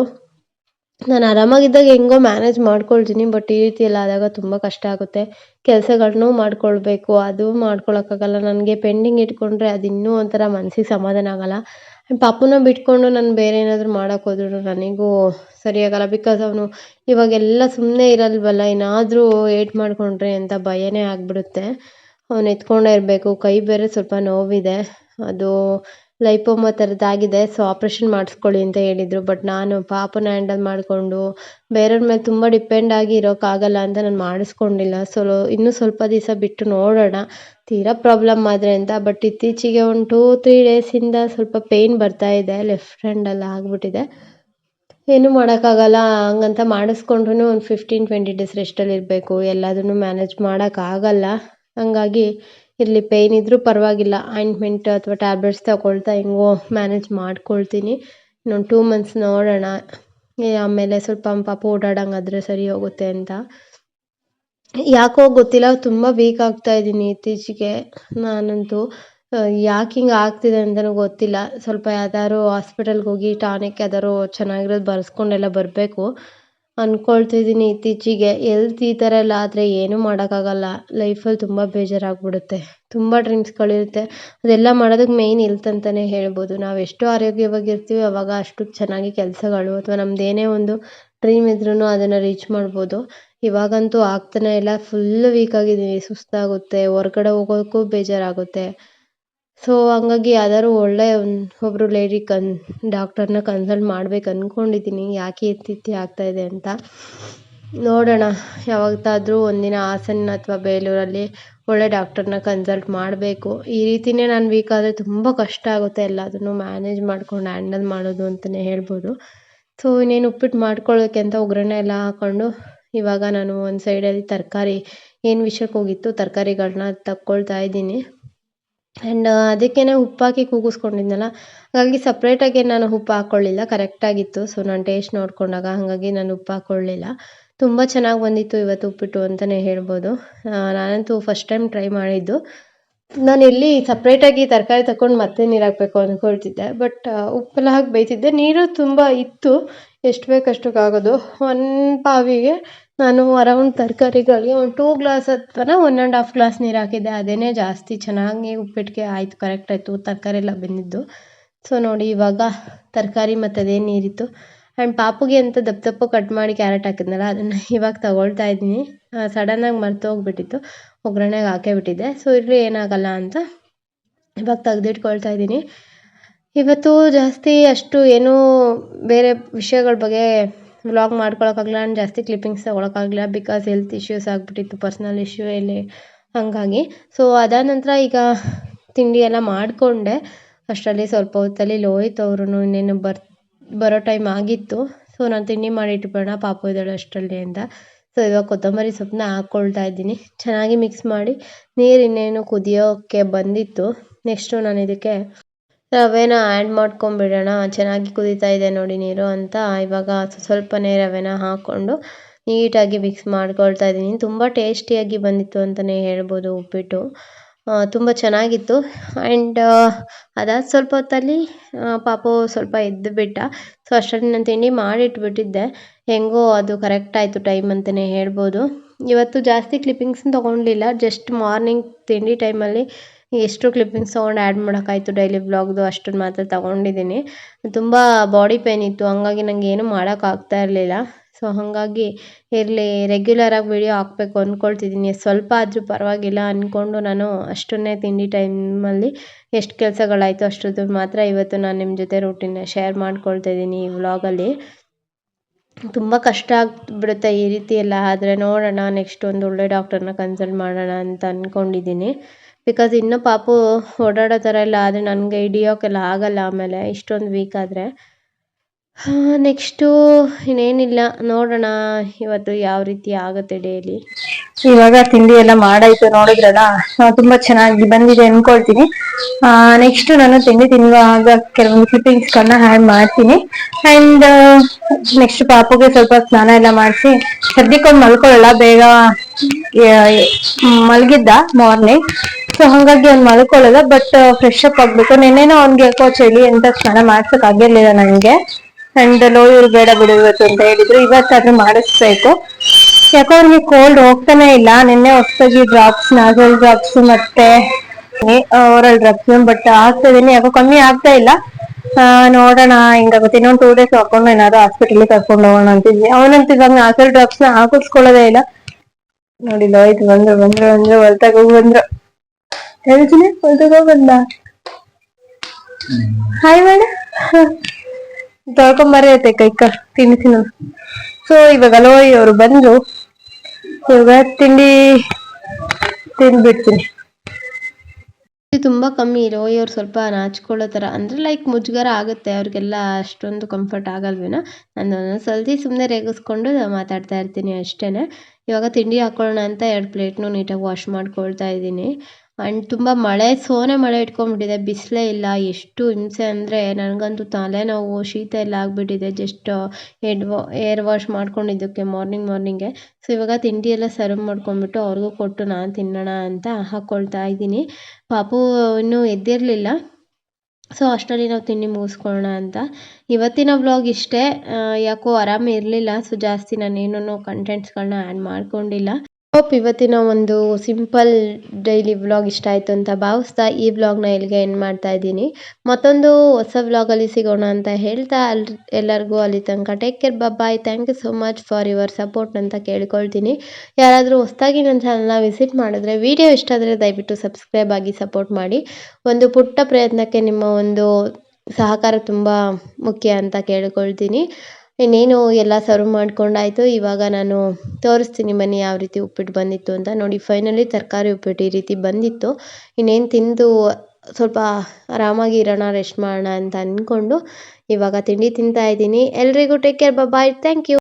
ನಾನು ಆರಾಮಾಗಿದ್ದಾಗ ಹೆಂಗೋ ಮ್ಯಾನೇಜ್ ಮಾಡ್ಕೊಳ್ತೀನಿ ಬಟ್ ಈ ರೀತಿ ಎಲ್ಲ ಆದಾಗ ತುಂಬ ಕಷ್ಟ ಆಗುತ್ತೆ. ಕೆಲಸಗಳ್ನೂ ಮಾಡ್ಕೊಳ್ಬೇಕು, ಅದು ಮಾಡ್ಕೊಳಕ್ಕಾಗಲ್ಲ. ನನಗೆ ಪೆಂಡಿಂಗ್ ಇಟ್ಕೊಂಡ್ರೆ ಅದು ಇನ್ನೂ ಒಂಥರ ಮನ್ಸಿಗೆ ಸಮಾಧಾನ ಆಗಲ್ಲ. ಪಾಪುನ ಬಿಟ್ಕೊಂಡು ನಾನು ಬೇರೆ ಏನಾದರೂ ಮಾಡೋಕೆ ಹೋದ್ರು ನನಗೂ ಸರಿಯಾಗಲ್ಲ ಬಿಕಾಸ್ ಅವನು ಇವಾಗೆಲ್ಲ ಸುಮ್ಮನೆ ಇರಲ್ವಲ್ಲ, ಏನಾದರೂ ಏಟ್ ಮಾಡಿಕೊಂಡ್ರೆ ಅಂತ ಭಯನೇ ಆಗಿಬಿಡುತ್ತೆ. ಅವನು ಎತ್ಕೊಂಡೇ ಇರಬೇಕು, ಕೈ ಬೇರೆ ಸ್ವಲ್ಪ ನೋವಿದೆ. ಅದು ಲೈಪೋಮ ಥರದ್ದಾಗಿದೆ ಸೊ ಆಪ್ರೇಷನ್ ಮಾಡಿಸ್ಕೊಳ್ಳಿ ಅಂತ ಹೇಳಿದರು. ಬಟ್ ನಾನು ಪಾಪನ ಹ್ಯಾಂಡಲ್ ಮಾಡಿಕೊಂಡು ಬೇರೆಯವ್ರ ಮೇಲೆ ತುಂಬ ಡಿಪೆಂಡ್ ಆಗಿ ಇರೋಕ್ಕಾಗಲ್ಲ ಅಂತ ನಾನು ಮಾಡಿಸ್ಕೊಂಡಿಲ್ಲ. ಸೊ ಇನ್ನೂ ಸ್ವಲ್ಪ ದಿವಸ ಬಿಟ್ಟು ನೋಡೋಣ. ತೀರಾ ಪ್ರಾಬ್ಲಮ್ ಆದರೆ ಅಂತ. ಬಟ್ ಇತ್ತೀಚೆಗೆ ಒಂದು ಟೂ, ತ್ರೀ ಡೇಸಿಂದ ಸ್ವಲ್ಪ ಪೇಯ್ನ್ ಬರ್ತಾ ಇದೆ, ಲೆಫ್ಟ್ ಹ್ಯಾಂಡಲ್ಲಿ ಆಗಿಬಿಟ್ಟಿದೆ. ಏನೂ ಮಾಡೋಕ್ಕಾಗಲ್ಲ. ಹಂಗಂತ ಮಾಡಿಸ್ಕೊಂಡ್ರೂ ಒಂದು ಫಿಫ್ಟೀನ್ ಟ್ವೆಂಟಿ ಡೇಸ್ ರೆಸ್ಟಲ್ಲಿ ಇರಬೇಕು. ಎಲ್ಲದನ್ನು ಮ್ಯಾನೇಜ್ ಮಾಡೋಕ್ಕಾಗಲ್ಲ. ಹಂಗಾಗಿ ಇರಲಿ ಪೇಯ್ನ್ ಇದ್ರೂ ಪರವಾಗಿಲ್ಲ. ಆಯಿಂಟ್ಮೆಂಟ್ ಅಥವಾ ಟ್ಯಾಬ್ಲೆಟ್ಸ್ ತಗೊಳ್ತಾ ಹೆಂಗೋ ಮ್ಯಾನೇಜ್ ಮಾಡ್ಕೊಳ್ತೀನಿ. ಇನ್ನೊಂದು ಟೂ ಮಂತ್ಸ್ ನೋಡೋಣ. ಆಮೇಲೆ ಸ್ವಲ್ಪ ಪಾಪ ಓಡಾಡಂಗಾದ್ರೆ ಸರಿ ಹೋಗುತ್ತೆ ಅಂತ. ಯಾಕೋ ಗೊತ್ತಿಲ್ಲ, ತುಂಬ ವೀಕ್ ಆಗ್ತಾ ಇದ್ದೀನಿ ಇತ್ತೀಚೆಗೆ ನಾನಂತೂ. ಯಾಕೆ ಹಿಂಗೆ ಆಗ್ತಿದೆ ಅಂತಲೂ ಗೊತ್ತಿಲ್ಲ. ಸ್ವಲ್ಪ ಯಾವ್ದಾದ್ರು ಹಾಸ್ಪಿಟಲ್ಗೆ ಹೋಗಿ ಟಾನಿಕ್ ಯಾವ್ದಾದ್ರು ಚೆನ್ನಾಗಿರೋದು ಬರ್ಸ್ಕೊಂಡೆಲ್ಲ ಬರಬೇಕು. ಅಂದ್ಕೊಳ್ತಿದ್ದೀನಿ ಇತ್ತೀಚೆಗೆ. ಎಲ್ತ್ ಈ ಥರ ಎಲ್ಲ ಆದರೆ ಏನೂ ಮಾಡೋಕ್ಕಾಗಲ್ಲ. ಲೈಫಲ್ಲಿ ತುಂಬ ಬೇಜಾರಾಗ್ಬಿಡುತ್ತೆ. ತುಂಬ ಡ್ರೀಮ್ಸ್ಗಳಿರುತ್ತೆ ಅದೆಲ್ಲ ಮಾಡೋದಕ್ಕೆ ಮೇಯ್ನ್ ಎಲ್ತ್ ಅಂತಲೇ ಹೇಳ್ಬೋದು. ನಾವು ಎಷ್ಟು ಆರೋಗ್ಯವಾಗಿರ್ತೀವಿ ಅವಾಗ ಅಷ್ಟು ಚೆನ್ನಾಗಿ ಕೆಲಸಗಳು ಅಥವಾ ನಮ್ದು ಏನೇ ಒಂದು ಡ್ರೀಮ್ ಇದ್ರೂ ಅದನ್ನು ರೀಚ್ ಮಾಡ್ಬೋದು. ಇವಾಗಂತೂ ಆಗ್ತಾನೆ ಇಲ್ಲ. ಫುಲ್ ವೀಕ್ ಆಗಿದ್ದೀನಿ ಸುಸ್ತಾಗುತ್ತೆ. ಹೊರ್ಗಡೆ ಹೋಗೋಕ್ಕೂ ಬೇಜಾರಾಗುತ್ತೆ. ಸೊ ಹಂಗಾಗಿ ಯಾವ್ದಾದ್ರು ಒಳ್ಳೆಯ ಒಂದು ಒಬ್ಬರು ಲೇಡಿ ಕನ್ ಡಾಕ್ಟರ್ನ ಕನ್ಸಲ್ಟ್ ಮಾಡ್ಬೇಕು ಅಂದ್ಕೊಂಡಿದ್ದೀನಿ ಯಾಕೆ ರೀತಿ ಆಗ್ತಾಯಿದೆ ಅಂತ. ನೋಡೋಣ. ಯಾವತ್ತಾದರೂ ಒಂದಿನ ಹಾಸನ ಅಥವಾ ಬೇಲೂರಲ್ಲಿ ಒಳ್ಳೆ ಡಾಕ್ಟರ್ನ ಕನ್ಸಲ್ಟ್ ಮಾಡಬೇಕು. ಈ ರೀತಿಯೇ ನಾನು ವೀಕ್ ಆದರೆ ತುಂಬ ಕಷ್ಟ ಆಗುತ್ತೆ ಎಲ್ಲದನ್ನು ಮ್ಯಾನೇಜ್ ಮಾಡ್ಕೊಂಡು ಹ್ಯಾಂಡಲ್ ಮಾಡೋದು ಅಂತಲೇ ಹೇಳ್ಬೋದು. ಸೊ ಇನ್ನೇನು ಉಪ್ಪಿಟ್ಟು ಮಾಡ್ಕೊಳ್ಳೋಕ್ಕೆ ಅಂತ ಒಗ್ಗರಣೆ ಎಲ್ಲ ಹಾಕ್ಕೊಂಡು ಇವಾಗ ನಾನು ಒಂದು ಸೈಡಲ್ಲಿ ತರಕಾರಿ, ಏನು ವಿಷಯಕ್ಕೆ ಹೋಗಿತ್ತು ತರಕಾರಿಗಳನ್ನ ತಕ್ಕೊಳ್ತಾ ಇದ್ದೀನಿ. ಆ್ಯಂಡ್ ಅದಕ್ಕೇ ಉಪ್ಪು ಹಾಕಿ ಕೂಗಿಸ್ಕೊಂಡಿದ್ನಲ್ಲ, ಹಾಗಾಗಿ ಸಪ್ರೇಟಾಗಿ ನಾನು ಉಪ್ಪು ಹಾಕ್ಕೊಳ್ಳಿಲ್ಲ ಕರೆಕ್ಟಾಗಿತ್ತು ಸೊ ನಾನು ಟೇಸ್ಟ್ ನೋಡಿಕೊಂಡಾಗ ಹಾಗಾಗಿ ನಾನು ಉಪ್ಪು ಹಾಕ್ಕೊಳ್ಳಿಲ್ಲ ತುಂಬ ಚೆನ್ನಾಗಿ ಬಂದಿತ್ತು ಇವತ್ತು ಉಪ್ಪಿಟ್ಟು ಅಂತಲೇ ಹೇಳ್ಬೋದು. ನಾನಂತೂ ಫಸ್ಟ್ ಟೈಮ್ ಟ್ರೈ ಮಾಡಿದ್ದು. ನಾನು ಎಲ್ಲಿ ಸಪ್ರೇಟಾಗಿ ತರಕಾರಿ ತಗೊಂಡು ಮತ್ತೆ ನೀರು ಹಾಕಬೇಕು ಅಂದ್ಕೊಳ್ತಿದ್ದೆ ಬಟ್ ಉಪ್ಪೆಲ್ಲ ಹಾಕಿ ಬೇಯ್ತಿದ್ದೆ. ನೀರು ತುಂಬ ಇತ್ತು. ಎಷ್ಟು ಬೇಕು ಅಷ್ಟಕ್ಕಾಗೋದು ಒಂದು ಪಾವಿಗೆ ನಾನು ಅರೌಂಡ್ ತರಕಾರಿಗಳಿಗೆ ಒಂದು ಟೂ ಗ್ಲಾಸ್ ಅಥವಾ ಒನ್ ಆ್ಯಂಡ್ ಹಾಫ್ ಗ್ಲಾಸ್ ನೀರು ಹಾಕಿದ್ದೆ. ಅದೇ ಜಾಸ್ತಿ ಚೆನ್ನಾಗಿ ಉಪ್ಪಿಟ್ಟಿಗೆ ಆಯಿತು ಕರೆಕ್ಟ್ ಆಯಿತು. ತರಕಾರಿ ಎಲ್ಲ ಬೆಂದಿದ್ದು. ಸೊ ನೋಡಿ ಇವಾಗ ತರಕಾರಿ ಮತ್ತು ಅದೇನು ನೀರಿತ್ತು. ಆ್ಯಂಡ್ ಪಾಪುಗೆ ಅಂತ ದಪ್ಪ ದಪ್ಪ ಕಟ್ ಮಾಡಿ ಕ್ಯಾರೆಟ್ ಹಾಕಿದ್ನಲ್ಲ, ಅದನ್ನು ಇವಾಗ ತಗೊಳ್ತಾ ಇದ್ದೀನಿ. ಸಡನ್ನಾಗಿ ಮರ್ತು ಹೋಗ್ಬಿಟ್ಟಿತ್ತು. ಒಗ್ಗರಣೆಗೆ ಹಾಕೇ ಬಿಟ್ಟಿದ್ದೆ. ಸೊ ಇರಲಿ, ಏನಾಗಲ್ಲ ಅಂತ ಇವಾಗ ತೆಗೆದಿಟ್ಕೊಳ್ತಾ ಇದ್ದೀನಿ. ಇವತ್ತು ಜಾಸ್ತಿ ಅಷ್ಟು ಏನೂ ಬೇರೆ ವಿಷಯಗಳ ಬಗ್ಗೆ ವ್ಲಾಗ್ ಮಾಡ್ಕೊಳಕ್ಕಾಗಲ್ಲ ಆ್ಯಂಡ್ ಜಾಸ್ತಿ ಕ್ಲಿಪ್ಪಿಂಗ್ಸ್ ತೊಗೊಳಕ್ಕಾಗಲಿಲ್ಲ ಬಿಕಾಸ್ ಹೆಲ್ತ್ ಇಶ್ಯೂಸ್ ಆಗಿಬಿಟ್ಟಿತ್ತು ಪರ್ಸ್ನಲ್ ಇಶ್ಯೂ ಇಲ್ಲಿ ಹಾಗಾಗಿ. ಸೊ ಅದಾದ ನಂತರ ಈಗ ತಿಂಡಿ ಎಲ್ಲ ಮಾಡಿಕೊಂಡೆ. ಅಷ್ಟರಲ್ಲಿ ಸ್ವಲ್ಪ ಹೊತ್ತಲ್ಲಿ ಲೋಹಿತ್ ಅವರು ಇನ್ನೇನು ಬರ್, ಬರೋ ಟೈಮ್ ಆಗಿತ್ತು. ಸೊ ನಾನು ತಿಂಡಿ ಮಾಡಿ ಇಟ್ಬಿಡೋಣ, ಪಾಪು ಇದ್ದಾಳೆ ಅಷ್ಟರಲ್ಲಿ ಅಂತ. ಸೊ ಇವಾಗ ಕೊತ್ತಂಬರಿ ಸೊಪ್ಪನ್ನ ಹಾಕ್ಕೊಳ್ತಾ ಇದ್ದೀನಿ. ಚೆನ್ನಾಗಿ ಮಿಕ್ಸ್ ಮಾಡಿ ನೀರು ಇನ್ನೇನು ಕುದಿಯೋಕ್ಕೆ ಬಂದಿತ್ತು. ನೆಕ್ಸ್ಟು ನಾನು ಇದಕ್ಕೆ ರವೆನ ಆ್ಯಡ್ ಮಾಡ್ಕೊಂಬಿಡೋಣ ಚೆನ್ನಾಗಿ ಕುದೀತಾ ಇದೆ ನೋಡಿ ನೀರು ಅಂತ. ಇವಾಗ ಸ್ವಲ್ಪನೇ ರವೆನ ಹಾಕ್ಕೊಂಡು ನೀಟಾಗಿ ಮಿಕ್ಸ್ ಮಾಡ್ಕೊಳ್ತಾ ಇದ್ದೀನಿ. ತುಂಬ ಟೇಸ್ಟಿಯಾಗಿ ಬಂದಿತ್ತು ಅಂತಲೇ ಹೇಳ್ಬೋದು ಉಪ್ಪಿಟ್ಟು. ತುಂಬ ಚೆನ್ನಾಗಿತ್ತು. ಆ್ಯಂಡ್ ಅದಾದ ಸ್ವಲ್ಪ ಹೊತ್ತಲ್ಲಿ ಪಾಪ ಸ್ವಲ್ಪ ಎದ್ದು ಬಿಟ್ಟ. ಸೊ ಅಷ್ಟರಲ್ಲಿ ನಾನು ತಿಂಡಿ ಮಾಡಿಟ್ಬಿಟ್ಟಿದ್ದೆ. ಹೆಂಗೋ ಅದು ಕರೆಕ್ಟ್ ಆಯಿತು ಟೈಮ್ ಅಂತಲೇ ಹೇಳ್ಬೋದು. ಇವತ್ತು ಜಾಸ್ತಿ ಕ್ಲಿಪ್ಪಿಂಗ್ಸ್ನ ತೊಗೊಂಡಿಲ್ಲ. ಜಸ್ಟ್ ಮಾರ್ನಿಂಗ್ ತಿಂಡಿ ಟೈಮಲ್ಲಿ ಎಷ್ಟು ಕ್ಲಿಪ್ಪಿಂಗ್ಸ್ ತೊಗೊಂಡು ಆ್ಯಡ್ ಮಾಡೋಕ್ಕಾಯ್ತು ಡೈಲಿ ಬ್ಲಾಗ್ದು ಅಷ್ಟನ್ನು ಮಾತ್ರ ತೊಗೊಂಡಿದ್ದೀನಿ ತುಂಬ ಬಾಡಿ ಪೇಯ್ನ್ ಇತ್ತು, ಹಂಗಾಗಿ ನನಗೆ ಏನೂ ಮಾಡೋಕ್ಕಾಗ್ತಾ ಇರಲಿಲ್ಲ. ಸೊ ಹಾಗಾಗಿ ಇರಲಿ ರೆಗ್ಯುಲರಾಗಿ ವೀಡಿಯೋ ಹಾಕಬೇಕು ಅಂದ್ಕೊಳ್ತಿದ್ದೀನಿ ಸ್ವಲ್ಪ ಆದರೂ ಪರವಾಗಿಲ್ಲ ಅಂದ್ಕೊಂಡು ನಾನು ಅಷ್ಟನ್ನೇ ತಿಂಡಿ ಟೈಮಲ್ಲಿ ಎಷ್ಟು ಕೆಲಸಗಳಾಯಿತು ಅಷ್ಟರದ್ದು ಮಾತ್ರ ಇವತ್ತು ನಾನು ನಿಮ್ಮ ಜೊತೆ ರೂಟೀನ್ನ ಶೇರ್ ಮಾಡ್ಕೊಳ್ತಾ ಇದ್ದೀನಿ ಈ ವ್ಲಾಗಲ್ಲಿ ತುಂಬ ಕಷ್ಟ ಆಗ್ಬಿಡುತ್ತೆ ಈ ರೀತಿ ಎಲ್ಲ ಆದರೆ ನೋಡೋಣ ನೆಕ್ಸ್ಟ್ ಒಂದು ಒಳ್ಳೆ ಡಾಕ್ಟರ್ನ ಕನ್ಸಲ್ಟ್ ಮಾಡೋಣ ಅಂತ ಅಂದ್ಕೊಂಡಿದ್ದೀನಿ ಬಿಕಾಸ್ ಇನ್ನೂ ಪಾಪು ಓಡಾಡೋ ಥರ ಎಲ್ಲ ಆದರೆ ನನಗೆ ಹಿಡಿಯೋಕ್ಕೆಲ್ಲ ಆಗಲ್ಲ ಆಮೇಲೆ ಇಷ್ಟೊಂದು ವೀಕ್ ಆದರೆ. ನೆಕ್ಸ್ಟು ಇನ್ನೇನಿಲ್ಲ. ನೋಡೋಣ ಇವತ್ತು ಯಾವ ರೀತಿ ಆಗುತ್ತೆ ಡೈಲಿ ಇವಾಗ ತಿಂಡಿ ಎಲ್ಲ ಮಾಡಾಯ್ತು ನೋಡಿದ್ರಲ್ಲ ಆ, ತುಂಬಾ ಚೆನ್ನಾಗಿ ಬಂದಿದೆ ಅನ್ಕೊಳ್ತೀನಿ. ನೆಕ್ಸ್ಟ್ ನಾನು ತಿಂಡಿ ತಿನ್ನುವಾಗ ಕೆಲವೊಂದು ಕ್ಲಿಪ್ಪಿಂಗ್ಸ್ ಗಳನ್ನ ಆ್ಯಡ್ ಮಾಡ್ತೀನಿ. ಅಂಡ್ ನೆಕ್ಸ್ಟ್ ಪಾಪುಗೆ ಸ್ವಲ್ಪ ಸ್ನಾನ ಎಲ್ಲ ಮಾಡಿಸಿ ಸದ್ಯಕ್ಕೊಂದು ಮಲ್ಕೊಳ್ಳಲ್ಲ ಬೇಗ ಆ, ಮಲಗಿದ್ದ ಮಾರ್ನಿಂಗ್ ಸೊ ಹಾಗಾಗಿ ಅವ್ನು ಮಲ್ಕೊಳ್ಳಲ್ಲ ಬಟ್ ಫ್ರೆಶ್ ಅಪ್ ಆಗ್ಬೇಕು. ನೆನ್ನೆನೋ ಅವ್ನಿಗೆ ಯಾಕೋ ಹೇಳಿ ಅಂತ ಸ್ನಾನ ಮಾಡ್ಸಕ್ ಆಗಿರ್ಲಿಲ್ಲ ನಂಗೆ ಅಂಡ್ ಇವ್ರು ಬೇಡ ಬಿಡು ಇವತ್ತು ಅಂತ ಹೇಳಿದ್ರು. ಇವತ್ತಾದ್ರೂ ಮಾಡಿಸ್ಬೇಕು. ಯಾಕೋ ಅವ್ರಿಗೆ ಕೋಲ್ಡ್ ಹೋಗ್ತಾನೆ ಇಲ್ಲ. ನಿನ್ನೆ ಹೊಸದಾಗಿ ಡ್ರಾಪ್ಸ್ ನಾಸಲ್ ಡ್ರಾಪ್ಸ್ ಮತ್ತೆ ಓರಲ್ ಡ್ರಾಪ್ಸ್ ಬಟ್ ಆಗ್ತಾ ಇದೀನಿ. ಯಾಕೋ ಕಮ್ಮಿ ಆಗ್ತಾ ಇಲ್ಲ. ನೋಡೋಣ. ಹಿಂಗಾಗುತ್ತೆ. ಇನ್ನೊಂದು ಟೂ ಡೇಸ್ ಹಾಕೊಂಡು ಏನಾದ್ರು ಹಾಸ್ಪಿಟಲ್ ಕರ್ಕೊಂಡು ಹೋಗೋಣ ಅಂತಿದ್ವಿ. ಅವನಂತ ಇವಾಗ ನಾಜಲ್ ಡ್ರಾಪ್ಸ್ನ ಹಾಕಿಸ್ಕೊಳ್ಳೋದೇ ಇಲ್ಲ. ನೋಡಿ ಲೋಯ್ತು ಬಂದ್ರು ಬಂದ್ರು ಬಂದ್ರು ಹೊಲ್ತಾಗ ಹೋಗಿ ಬಂದ್ರು. ಹೇಳ್ತೀನಿ ಹೊಲ್ತಾಗ ಹೋಗಿ ಬಂದ ಹಾಯ್ ಮಾಡ ತೊಳ್ಕೊಂಬರೇ ಐತೆ ಕೈಕ ತಿನ್ನೋದು ಸೊ ಇವಾಗ ಲೋಯ್ ಅವರು ಬಂದ್ರು. ಇವಾಗ ತಿಂಡಿ ತಿನ್ಬಿಡ್ತೀನಿ ತುಂಬಾ ಕಮ್ಮಿ ಕಮ್ಮಿ ಅವ್ರು ಸ್ವಲ್ಪ ನಾಚ್ಕೊಳ್ಳೋ ತರ ಅಂದ್ರೆ ಲೈಕ್ ಮುಜುಗರ ಆಗುತ್ತೆ, ಅವ್ರಿಗೆಲ್ಲ ಅಷ್ಟೊಂದು ಕಂಫರ್ಟ್ ಆಗಲ್ವೇನೋ. ನಾನು ಒಂದೊಂದು ಸಲ್ತಿ ಸುಮ್ಮನೆ ರೇಗಿಸ್ಕೊಂಡು ಮಾತಾಡ್ತಾ ಇರ್ತೀನಿ ಅಷ್ಟೇನೆ. ಇವಾಗ ತಿಂಡಿ ಹಾಕೊಳ್ಳೋಣ ಅಂತ ಎರಡು ಪ್ಲೇಟ್ನು ನೀಟಾಗಿ ವಾಶ್ ಮಾಡ್ಕೊಳ್ತಾ ಇದ್ದೀನಿ. ಆ್ಯಂಡ್ ತುಂಬ ಮಳೆ, ಸೋನೆ ಮಳೆ ಇಟ್ಕೊಂಡ್ಬಿಟ್ಟಿದೆ. ಬಿಸಿಲೇ ಇಲ್ಲ. ಎಷ್ಟು ಹಿಂಸೆ ಅಂದರೆ ನನಗಂತೂ ತಲೆನೋವು, ಶೀತ ಎಲ್ಲ ಆಗಿಬಿಟ್ಟಿದೆ. ಜಸ್ಟ್ ಹೆಡ್ ವಾ ಏರ್ ವಾಶ್ ಮಾಡ್ಕೊಂಡಿದ್ದಕ್ಕೆ ಮಾರ್ನಿಂಗ್ ಮಾರ್ನಿಂಗೆ ಸೊ ಇವಾಗ ತಿಂಡಿ ಎಲ್ಲ ಸರ್ವ್ ಮಾಡ್ಕೊಂಡ್ಬಿಟ್ಟು ಅವ್ರಿಗೂ ಕೊಟ್ಟು ನಾನು ತಿನ್ನೋಣ ಅಂತ ಹಾಕ್ಕೊಳ್ತಾ ಇದ್ದೀನಿ. ಪಾಪು ಇನ್ನೂ ಎದ್ದಿರಲಿಲ್ಲ. ಸೊ ಅಷ್ಟರಲ್ಲಿ ನಾವು ತಿಂಡಿ ಮುಗಿಸ್ಕೊಳ್ಳೋಣ ಅಂತ. ಇವತ್ತಿನ ವ್ಲಾಗ್ ಇಷ್ಟೇ. ಯಾಕೋ ಆರಾಮ ಇರಲಿಲ್ಲ. ಸೊ ಜಾಸ್ತಿ ನಾನು ನಾನೇನೂ ಕಂಟೆಂಟ್ಸ್ಗಳನ್ನ ಆ್ಯಡ್ ಮಾಡ್ಕೊಂಡಿಲ್ಲ. ಹೋಪ್ ಇವತ್ತಿನ ಒಂದು ಸಿಂಪಲ್ ಡೈಲಿ ವ್ಲಾಗ್ ಇಷ್ಟ ಆಯಿತು ಅಂತ ಭಾವಿಸ್ತಾ ಈ ವ್ಲಾಗ್ನ ಇಲ್ಲಿಗೆ ಎಂಡ್ ಮಾಡ್ತಾ ಇದ್ದೀನಿ. ಮತ್ತೊಂದು ಹೊಸ ವ್ಲಾಗಲ್ಲಿ ಸಿಗೋಣ ಅಂತ ಹೇಳ್ತಾ ಅಲ್ಲಿ ಎಲ್ಲರಿಗೂ ಅಲ್ಲಿ ತನಕ take care bye thank you so much for your support ಅಂತ ಕೇಳ್ಕೊಳ್ತೀನಿ. ಯಾರಾದರೂ ಹೊಸದಾಗಿ ನನ್ನ ಚಾನಲ್ನ ವಿಸಿಟ್ ಮಾಡಿದ್ರೆ ವಿಡಿಯೋ ಇಷ್ಟ ಆದರೆ ದಯವಿಟ್ಟು ಸಬ್ಸ್ಕ್ರೈಬ್ ಆಗಿ ಸಪೋರ್ಟ್ ಮಾಡಿ. ಒಂದು ಪುಟ್ಟ ಪ್ರಯತ್ನಕ್ಕೆ ನಿಮ್ಮ ಒಂದು ಸಹಕಾರ ತುಂಬ ಮುಖ್ಯ ಅಂತ ಕೇಳ್ಕೊಳ್ತೀನಿ. ಇನ್ನೇನು ಎಲ್ಲ ಸರ್ವ್ ಮಾಡ್ಕೊಂಡಾಯಿತು ಇವಾಗ ನಾನು ತೋರಿಸ್ತೀನಿ ಬನ್ನಿ ಯಾವ ರೀತಿ ಉಪ್ಪಿಟ್ಟು ಬಂದಿತ್ತು ಅಂತ. ನೋಡಿ ಫೈನಲಿ ತರಕಾರಿ ಉಪ್ಪಿಟ್ಟು ಈ ರೀತಿ ಬಂದಿತ್ತು. ಇನ್ನೇನು ತಿಂದು ಸ್ವಲ್ಪ ಆರಾಮಾಗಿ ಇರೋಣ ರೆಸ್ಟ್ ಮಾಡೋಣ ಅಂತ ಅಂದ್ಕೊಂಡು ಇವಾಗ ತಿಂಡಿ ತಿಂತಾ ಇದ್ದೀನಿ. ಎಲ್ರಿಗೂ take care bye thank you